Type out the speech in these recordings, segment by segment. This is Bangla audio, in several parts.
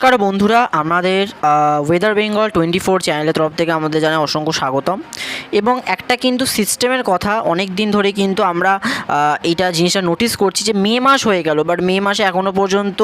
নমস্কার বন্ধুরা, আমাদের ওয়েদার বেঙ্গল টোয়েন্টি ফোর চ্যানেলের তরফ থেকে আমাদের জানাই অসংখ্য স্বাগতম। এবং একটা কিন্তু সিস্টেমের কথা, অনেক দিন ধরে কিন্তু আমরা এইটা জিনিসটা নোটিস করছি যে মে মাস হয়ে গেল বাট মে মাসে এখনও পর্যন্ত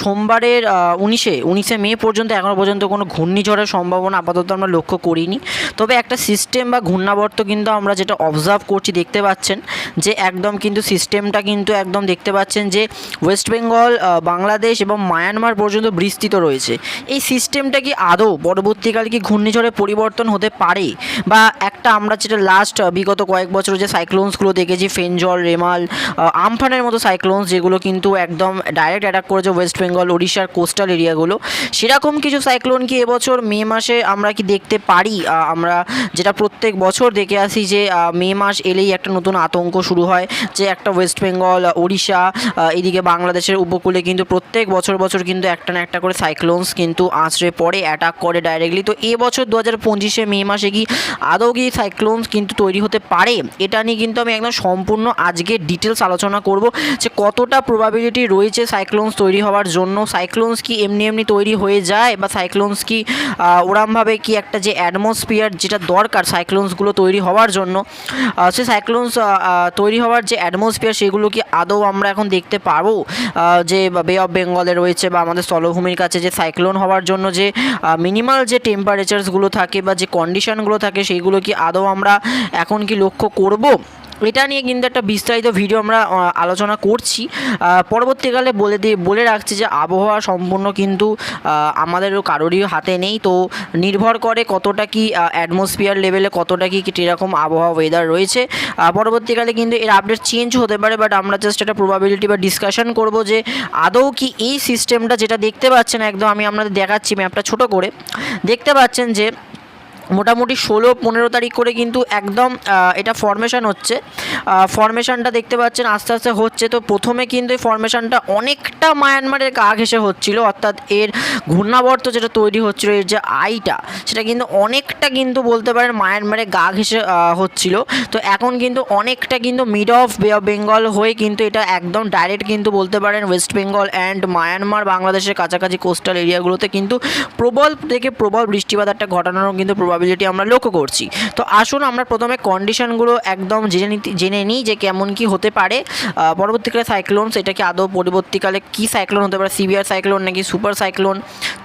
সোমবারের উনিশে উনিশে মে পর্যন্ত এখনও পর্যন্ত কোনো ঘূর্ণিঝড়ের সম্ভাবনা আপাতত আমরা লক্ষ্য করিনি। তবে একটা সিস্টেম বা ঘূর্ণাবর্ত কিন্তু আমরা যেটা অবজার্ভ করছি, দেখতে পাচ্ছেন যে একদম কিন্তু সিস্টেমটা কিন্তু একদম দেখতে পাচ্ছেন যে ওয়েস্ট বেঙ্গল বাংলাদেশ এবং মায়ানমার পর্যন্ত বিস্তৃত রয়েছে। এই সিস্টেমটা কি আদৌ পরবর্তীকালে কি ঘূর্ণিঝড়ে পরিবর্তন হতে পারে? বা একটা আমরা যেটা লাস্ট বিগত কয়েক বছর যে সাইক্লোনসগুলো দেখেছি ফেনজল রেমাল আমফানের মতো সাইক্লোনস যেগুলো কিন্তু একদম ডাইরেক্ট অ্যাটাক করেছে ওয়েস্ট বেঙ্গল উড়িষ্যার কোস্টাল এরিয়াগুলো সেরকম কিছু সাইক্লোন কি এবছর মে মাসে আমরা কি দেখতে পারি? আমরা যেটা প্রত্যেক বছর দেখে আসি যে মে মাস এলেই একটা নতুন আতঙ্ক শুরু হয় যে একটা ওয়েস্ট বেঙ্গল উড়িষ্যা এদিকে বাংলাদেশের উপকূলে কিন্তু প্রত্যেক বছর বছর কিন্তু একটা না একটা করে সাইক্লোনস কিন্তু আঁচড়ে পড়ে অ্যাটাক করে ডাইরেক্টলি তো এবছর দু হাজার পঁচিশে মে মাসে কি আদৌ কি সাইক্লোনস কিন্তু তৈরি হতে পারে? এটা নিয়ে কিন্তু আমি একদম সম্পূর্ণ আজকে ডিটেলস আলোচনা করব যে কতটা প্রবাবিলিটি রয়েছে সাইক্লোনস তৈরি হওয়ার জন্য। সাইক্লোনস কি এমনি এমনি তৈরি হয়ে যায় বা সাইক্লোনস কি ওরমভাবে কি একটা যে অ্যাটমসফিয়ার যেটা দরকার সাইক্লোনসগুলো তৈরি হওয়ার জন্য সে সাইক্লোনস তৈরি হওয়ার যে অ্যাটমসফিয়ার সেগুলো কি আদৌ আমরা এখন দেখতে পারব? যে বে অফ বেঙ্গলে রয়েছে বা আমাদের স্থলভূমির কাছে যে সাইক্লোন হওয়ার জন্য যে মিনিমাল যে টেম্পারেচারসগুলো থাকে বা যে কন্ডিশনগুলো থাকে সেইগুলো কি আদৌ আমরা এখন কি লক্ষ্য করব? এটা নিয়ে কিন্তু একটা বিস্তারিত ভিডিও আমরা আলোচনা করছি। পরবর্তীকালে বলে দিয়ে বলে রাখছি যে আবহাওয়া সম্পূর্ণ কিন্তু আমাদেরও কারোরই হাতে নেই। তো নির্ভর করে কতটা কি অ্যাটমসফিয়ার লেভেলে কতটা কি, কীরকম আবহাওয়া ওয়েদার রয়েছে। পরবর্তীকালে কিন্তু এর আপডেট চেঞ্জ হতে পারে বাট আমরা জাস্ট একটা প্রবাবিলিটি বা ডিসকাশন করব যে আদৌ কি এই সিস্টেমটা যেটা দেখতে পাচ্ছেন, একদম আমি আপনাদের দেখাচ্ছি ম্যাপটা ছোট করে। দেখতে পাচ্ছেন যে মোটামুটি ষোলো, পনেরো তারিখ করে কিন্তু একদম এটা ফরমেশন হচ্ছে। ফরমেশনটা দেখতে পাচ্ছেন, আস্তে আস্তে হচ্ছে। তো প্রথমে কিন্তু এই ফরমেশনটা অনেকটা মায়ানমারের গা ঘেসে হচ্ছিল, অর্থাৎ এর ঘূর্ণাবর্ত যেটা তৈরি হচ্ছিল, এর যে আইটা, সেটা কিন্তু অনেকটা কিন্তু বলতে পারেন মায়ানমারের গা ঘেসে হচ্ছিল। তো এখন কিন্তু অনেকটা কিন্তু মিড অফ বেঙ্গল হয়ে কিন্তু এটা একদম ডাইরেক্ট কিন্তু বলতে পারেন ওয়েস্ট বেঙ্গল অ্যান্ড মায়ানমার বাংলাদেশের কাছাকাছি কোস্টাল এরিয়াগুলোতে কিন্তু প্রবল থেকে প্রবল বৃষ্টিপাত একটা ঘটানোরও কিন্তু প্রবাবিলিটি আমরা লক্ষ্য করছি। তো আসুন আমরা প্রথমে কন্ডিশনগুলো একদম জেনে নিতে, জেনে নিই যে কেমন কি হতে পারে। পরবর্তীকালে সাইক্লোন সেটা কি আদৌ পরবর্তীকালে কি সাইক্লোন হতে পারে? সিভিয়ার সাইক্লোন নাকি সুপার সাইক্লোন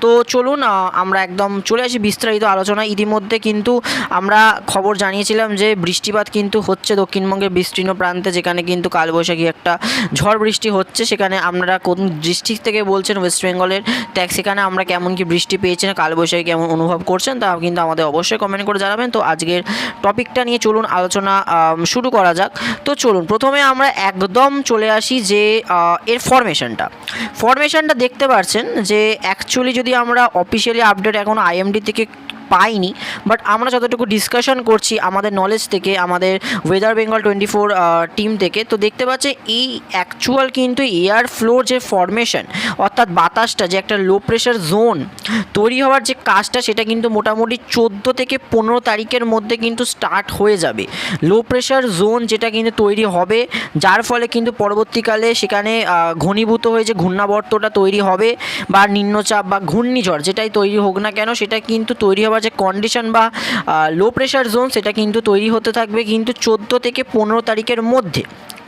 তো চলুন আমরা একদম চলে আসি বিস্তারিত আলোচনা ইতিমধ্যে কিন্তু আমরা খবর জানিয়েছিলাম যে বৃষ্টিপাত কিন্তু হচ্ছে দক্ষিণবঙ্গের বিস্তীর্ণ প্রান্তে, যেখানে কিন্তু কালবৈশাখী একটা ঝড় বৃষ্টি হচ্ছে। সেখানে আপনারা কোন ডিস্ট্রিক্ট থেকে বলছেন? ওয়েস্ট বেঙ্গলের ট্যাক্স সেখানে আমরা কেমন কি বৃষ্টি পেয়েছেন? কালবৈশাখী কেমন অনুভব করছেন? তা কিন্তু আমাদের অবশ্যই কমেন্ট করে জানাবেন। তো আজকের টপিকটা নিয়ে চলুন আলোচনা শুরু করা যাক। তো চলুন, প্রথমে আমরা একদম চলে আসি যে এর ফরমেশনটা ফরমেশনটা দেখতে পাচ্ছেন যে অ্যাকচুয়ালি যদি আমরা অফিসিয়ালি আপডেট এখন আইএমডি থেকে পাইনি বাট আমরা যতটুকু ডিসকাশন করছি আমাদের নলেজ থেকে, আমাদের weather Bengal twenty four team থেকে, তো দেখতে পাচ্ছি এই অ্যাকচুয়াল কিন্তু এয়ার ফ্লোর যে ফরমেশন অর্থাৎ বাতাসটা, যে একটা লো প্রেশার জোন তৈরি হওয়ার যে কাজটা, সেটা কিন্তু মোটামুটি চোদ্দ থেকে পনেরো তারিখের মধ্যে কিন্তু স্টার্ট হয়ে যাবে। লো প্রেশার জোন যেটা কিন্তু তৈরি হবে, যার ফলে কিন্তু পরবর্তীকালে সেখানে ঘনীভূত হয়ে যে ঘূর্ণাবর্তটা তৈরি হবে, বা নিম্নচাপ বা ঘূর্ণিঝড় যেটাই তৈরি হোক না কেন, সেটা কিন্তু তৈরি হওয়ার যে কন্ডিশন বা লো প্রেশার জোন সেটা কিন্তু তৈরি হতে থাকবে কিন্তু চোদ্দ থেকে পনেরো তারিখের মধ্যে।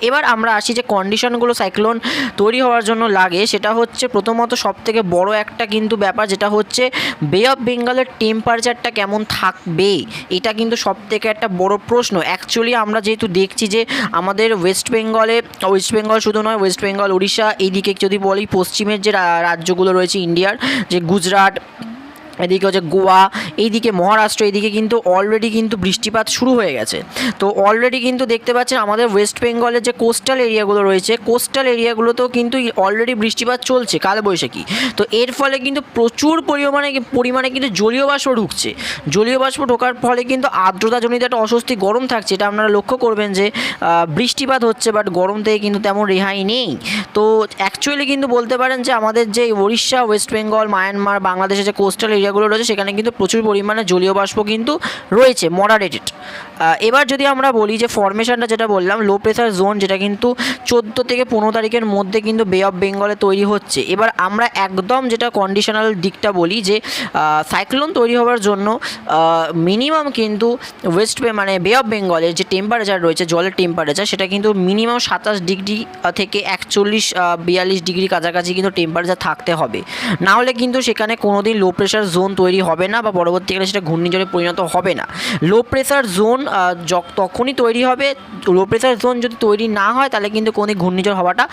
এবার আমরা আসি যে কন্ডিশনগুলো সাইক্লোন তৈরি হওয়ার জন্য লাগে, সেটা হচ্ছে প্রথমত সব থেকে বড় একটা কিন্তু ব্যাপার যেটা হচ্ছে বে অফ বেঙ্গলের টেম্পারেচারটা কেমন থাকবে? এটা কিন্তু সব থেকে একটা বড় প্রশ্ন। অ্যাকচুয়ালি আমরা যেহেতু দেখছি যে আমাদের ওয়েস্ট বেঙ্গলে ওয়েস্ট বেঙ্গল শুধু নয় ওয়েস্ট বেঙ্গল উড়িষ্যা এইদিকে যদি বলি, পশ্চিমের যে রাজ্যগুলো রয়েছে ইন্ডিয়ার যে গুজরাট এদিকে হচ্ছে গোয়া, এইদিকে মহারাষ্ট্র, এইদিকে কিন্তু অলরেডি কিন্তু বৃষ্টিপাত শুরু হয়ে গেছে। তো অলরেডি কিন্তু দেখতে পাচ্ছেন আমাদের ওয়েস্ট বেঙ্গলের যে কোস্টাল এরিয়াগুলো রয়েছে কোস্টাল এরিয়াগুলোতেও কিন্তু অলরেডি বৃষ্টিপাত চলছে কালবৈশাখী। তো এর ফলে কিন্তু প্রচুর পরিমাণে পরিমাণে কিন্তু জলীয় বাষ্প ঢুকছে। জলীয় বাষ্প ঢোকার ফলে কিন্তু আর্দ্রতাজনিত একটা অস্বস্তি গরম থাকছে, এটা আপনারা লক্ষ্য করবেন যে বৃষ্টিপাত হচ্ছে বাট গরম থেকে কিন্তু তেমন রেহাই নেই। তো অ্যাকচুয়ালি কিন্তু বলতে পারেন যে আমাদের যে উড়িষ্যা ওয়েস্ট বেঙ্গল মায়ানমার বাংলাদেশের যে কোস্টাল এরিয়াগুলো রয়েছে, সেখানে কিন্তু প্রচুর পরিমাণে জলীয় বাষ্প কিন্তু রয়েছে মডারেটেড এবার যদি আমরা বলি যে ফরমেশনটা যেটা বললাম লো প্রেশার জোন যেটা কিন্তু চোদ্দ থেকে পনেরো তারিখের মধ্যে কিন্তু বে অফ বেঙ্গলে তৈরি হচ্ছে। এবার আমরা একদম যেটা কন্ডিশনাল দিকটা বলি যে সাইক্লোন তৈরি হওয়ার জন্য মিনিমাম কিন্তু ওয়েস্ট মানে বে অফ বেঙ্গলের যে টেম্পারেচার রয়েছে, জলের টেম্পারেচার সেটা কিন্তু মিনিমাম সাতাশ ডিগ্রি থেকে একচল্লিশ বিয়াল্লিশ ডিগ্রি কাছাকাছি কিন্তু টেম্পারেচার থাকতে হবে। না হলে কিন্তু সেখানে কোনোদিন লো প্রেশার জোন তৈরি হবে না বা পরবর্তীকালে সেটা ঘূর্ণিঝড়ে পরিণত হবে না। লো প্রেশার জোন তখনই তৈরি হবে। লো প্রেশার জোন যদি তৈরি না হয়, তাহলে কিন্তু কোনো ঘূর্ণিঝড় হওয়াটা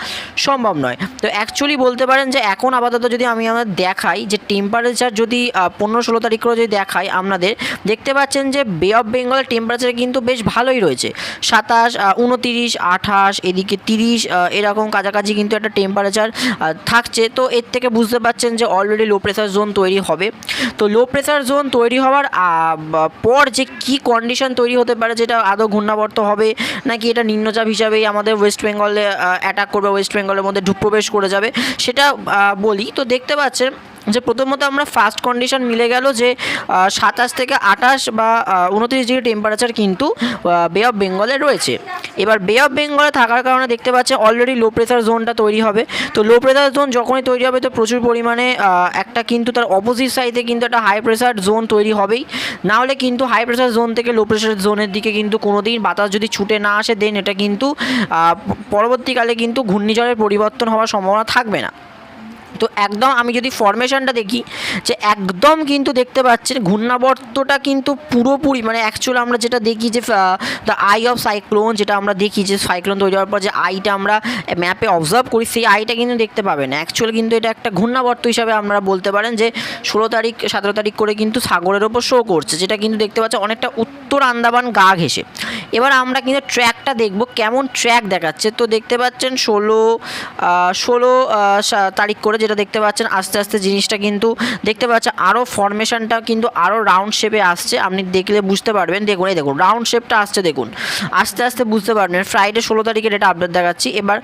সম্ভব নয়। তো অ্যাকচুয়ালি বলতে পারেন যে এখন আপাতত যদি আমি আমাদের দেখাই যে টেম্পারেচার যদি পনেরো ষোলো তারিখ করে যদি দেখাই আপনাদের দেখতে পাচ্ছেন যে বে অফ বেঙ্গলের টেম্পারেচার কিন্তু বেশ ভালোই রয়েছে। সাতাশ উনতিরিশ, আঠাশ, এদিকে তিরিশ এরকম কাছাকাছি কিন্তু একটা টেম্পারেচার থাকছে। তো এর থেকে বুঝতে পারছেন যে অলরেডি লো প্রেশার জোন তৈরি হবে। তো লো প্রেশার জোন তৈরি হওয়ার পর যে কি কন্ডিশন তৈরি হতে পারে যেটা আদৌ ঘূর্ণাবর্ত হবে, নাকি এটা নিম্নচাপ হিসাবেই আমাদের ওয়েস্ট বেঙ্গলে অ্যাটাক করবে ওয়েস্ট বেঙ্গলের মধ্যে প্রবেশ করে যাবে, সেটা বলি। তো দেখতে পাচ্ছেন যে প্রথমত আমরা ফার্স্ট কন্ডিশন মিলে গেল যে সাতাশ থেকে আঠাশ বা উনত্রিশ ডিগ্রি টেম্পারেচার কিন্তু বে অফ বেঙ্গলে রয়েছে। এবার বে অফ বেঙ্গলে থাকার কারণে দেখতে পাচ্ছেন অলরেডি লো প্রেশার জোনটা তৈরি হবে। তো লো প্রেশার জোন যখনই তৈরি হবে, তো প্রচুর পরিমাণে একটা কিন্তু তার অপোজিট সাইডে কিন্তু একটা হাই প্রেশার জোন তৈরি হবেই। না হলে কিন্তু হাই প্রেশার জোন থেকে লো প্রেশার জোনের দিকে কিন্তু কোনো দিন বাতাস যদি ছুটে না আসে দেন এটা কিন্তু পরবর্তীকালে কিন্তু ঘূর্ণিঝড়ের পরিবর্তন হওয়ার সম্ভাবনা থাকবে না। তো একদম আমি যদি ফরমেশনটা দেখি, যে একদম কিন্তু দেখতে পাচ্ছেন ঘূর্ণাবর্তটা কিন্তু পুরোপুরি মানে অ্যাকচুয়ালি আমরা যেটা দেখি যে দ্য আই অফ সাইক্লোন যেটা আমরা দেখি যে সাইক্লোন তৈরি হওয়ার পর যে আইটা আমরা ম্যাপে অবজার্ভ করি, সেই আইটা কিন্তু দেখতে পাবেন। অ্যাকচুয়ালি কিন্তু এটা একটা ঘূর্ণাবর্ত হিসাবে আমরা বলতে পারেন যে, ষোলো তারিখ, সতেরো তারিখ করে কিন্তু সাগরের ওপর শো করছে, যেটা কিন্তু দেখতে পাচ্ছি অনেকটা উত্তর আন্দামান গা ঘেসে এবার আমরা কিন্তু ট্র্যাকটা দেখব, কেমন ট্র্যাক দেখাচ্ছে। তো দেখতে পাচ্ছেন ষোলো ষোলো তারিখ করে যেটা দেখতে পাচ্ছেন, আস্তে আস্তে জিনিসটা কিন্তু দেখতে পাচ্ছেন আরও ফরমেশনটা কিন্তু আরও রাউন্ড শেপে আসছে। আপনি দেখলে বুঝতে পারবেন, দেখুন, এই দেখুন রাউন্ড শেপটা আসছে, দেখুন। আস্তে আস্তে বুঝতে পারবেন ফ্রাইডে ষোলো তারিখের এটা আপডেট দেখাচ্ছি। এবার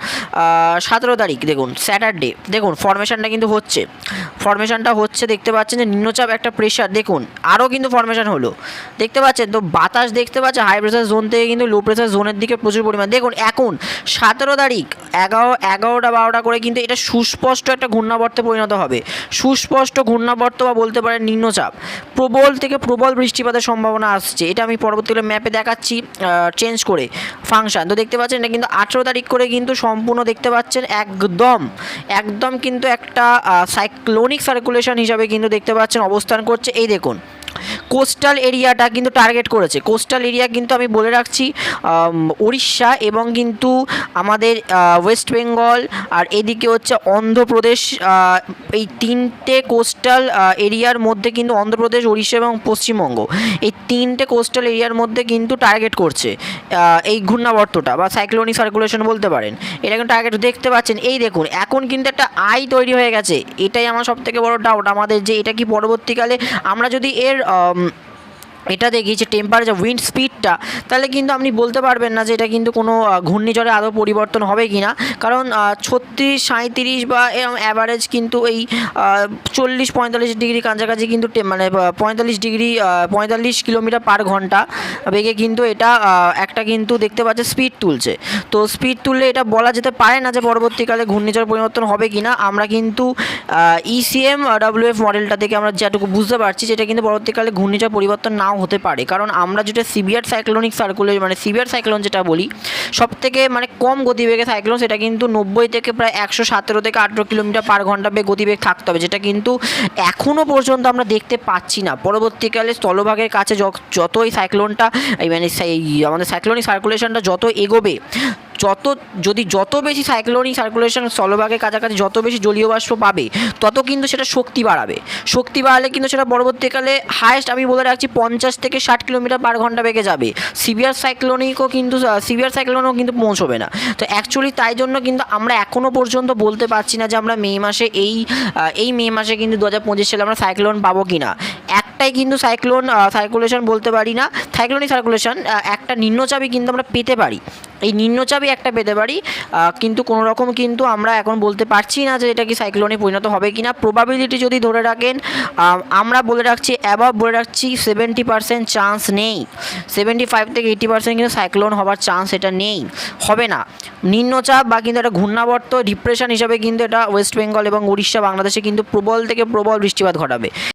সতেরো তারিখ, দেখুন স্যাটারডে দেখুন ফরমেশনটা কিন্তু হচ্ছে। ফরমেশনটা হচ্ছে, দেখতে পাচ্ছেন যে নিম্নচাপ একটা প্রেশার দেখুন আরও কিন্তু ফরমেশন হলো। দেখতে পাচ্ছেন তো, বাতাস দেখতে পাচ্ছেন হাই প্রেশার জোন থেকে কিন্তু লো প্রেশার জোনের দিকে প্রচুর পরিমাণ। দেখুন, এখন, সতেরো তারিখ, এগারো, এগারোটা, বারোটা করে কিন্তু এটা সুস্পষ্ট একটা ঘূর্ণাবর্তে পরিণত হবে। সুস্পষ্ট ঘূর্ণাবর্ত বা বলতে পারেন নিম্নচাপ। প্রবল থেকে প্রবল বৃষ্টিপাতের সম্ভাবনা আসছে। এটা আমি পরবর্তীকালে ম্যাপে দেখাচ্ছি চেঞ্জ করে ফাংশান তো দেখতে পাচ্ছেন, এটা কিন্তু আঠেরো তারিখ করে কিন্তু সম্পূর্ণ দেখতে পাচ্ছেন একদম একদম কিন্তু একটা সাইক্লোনিক সার্কুলেশন হিসাবে কিন্তু দেখতে পাচ্ছেন অবস্থান করছে। এই দেখুন কোস্টাল এরিয়াটা কিন্তু টার্গেট করেছে। কোস্টাল এরিয়া কিন্তু আমি বলে রাখছি উড়িষ্যা এবং কিন্তু আমাদের ওয়েস্ট বেঙ্গল আর এদিকে হচ্ছে অন্ধ্রপ্রদেশ এই তিনটে কোস্টাল এরিয়ার মধ্যে কিন্তু অন্ধ্রপ্রদেশ, উড়িষ্যা এবং পশ্চিমবঙ্গ। এই তিনটে কোস্টাল এরিয়ার মধ্যে কিন্তু টার্গেট করছে এই ঘূর্ণাবর্তটা বা সাইক্লোনিক সার্কুলেশন বলতে পারেন। এটা কিন্তু টার্গেট দেখতে পাচ্ছেন। এই দেখুন, এখন কিন্তু একটা আই তৈরি হয়ে গেছে। এটাই আমার সব থেকে বড় ডাউট আমাদের যে এটা কি পরবর্তীকালে আমরা যদি এর আম, এটা দেখি যে টেম্পারেচার উইন্ড স্পিডটা তাহলে কিন্তু আপনি বলতে পারবেন না যে এটা কিন্তু কোনো ঘূর্ণিঝড়ে আদৌ পরিবর্তন হবে কি না। কারণ ছত্রিশ সাঁত্রিশ বা এরকম অ্যাভারেজ কিন্তু এই চল্লিশ, পঁয়তাল্লিশ ডিগ্রি কাছাকাছি কিন্তু মানে পঁয়তাল্লিশ ডিগ্রি পঁয়তাল্লিশ কিলোমিটার পার ঘণ্টা বেগে কিন্তু এটা একটা কিন্তু দেখতে পাচ্ছে স্পিড তুলছে। তো স্পিড তুললে এটা বলা যেতে পারে না যে পরবর্তীকালে ঘূর্ণিঝড় পরিবর্তন হবে কি না। আমরা কিন্তু ইসিএম ডাব্লিউএফ মডেলটা থেকে আমরা যেটুকু বুঝতে পারছি যেটা কিন্তু পরবর্তীকালে ঘূর্ণিঝড় পরিবর্তন নাও হতে পারে। কারণ আমরা যেটা সিভিয়ার সাইক্লোনিক সার্কুলে মানে সিভিয়ার সাইক্লোন যেটা বলি সব থেকে মানে কম গতিবেগে সাইক্লোন, সেটা কিন্তু নব্বই থেকে প্রায় একশো সতেরো থেকে আঠেরো কিলোমিটার পার ঘণ্টা বেগ গতিবেগ থাকতে হবে, যেটা কিন্তু এখনও পর্যন্ত আমরা দেখতে পাচ্ছি না। পরবর্তীকালে স্থলভাগের কাছে য- যত এই সাইক্লোনটা মানে সেই আমাদের সাইক্লোনিক সার্কুলেশনটা যত এগোবে যত, যদি যত বেশি সাইক্লোনিক সার্কুলেশন স্থলভাগের কাছাকাছি যত বেশি জলীয় বাষ্প পাবে, তত কিন্তু সেটা শক্তি বাড়াবে। শক্তি বাড়ালে কিন্তু সেটা পরবর্তীকালে হায়েস্ট আমি বলে রাখছি পঞ্চাশ থেকে ষাট কিলোমিটার পার ঘণ্টা বেগে যাবে। সিভিয়ার সাইক্লোনিকও কিন্তু সিভিয়ার সাইক্লোনও কিন্তু পৌঁছবে না। তো অ্যাকচুয়ালি তাই জন্য কিন্তু আমরা এখনও পর্যন্ত বলতে পারছি না যে আমরা মে মাসে এই এই মে মাসে কিন্তু দু হাজার পঁচিশ সালে আমরা সাইক্লোন পাবো কি না একটাই কিন্তু সাইক্লোন সার্কুলেশন বলতে পারি না। সাইক্লোনিক সার্কুলেশন একটা নিম্নচাপই কিন্তু আমরা পেতে পারি। এই নিম্নচাপই একটা পেতে পারি কিন্তু কোনো রকম কিন্তু আমরা এখন বলতে পারছি না যে এটা কি সাইক্লোনে পরিণত হবে কি না প্রবাবিলিটি যদি ধরে রাখেন আমরা বলে রাখছি অ্যাবাভ বলে রাখছি সেভেন্টি পার্সেন্ট চান্স নেই। সেভেন্টি ফাইভ থেকে এইটি পার্সেন্ট কিন্তু সাইক্লোন হওয়ার চান্স এটা নেই। হবে না। নিম্নচাপ বা কিন্তু একটা ঘূর্ণাবর্ত ডিপ্রেশন হিসাবে কিন্তু এটা ওয়েস্ট বেঙ্গল এবং উড়িষ্যা বাংলাদেশে কিন্তু প্রবল থেকে প্রবল বৃষ্টিপাত ঘটাবে।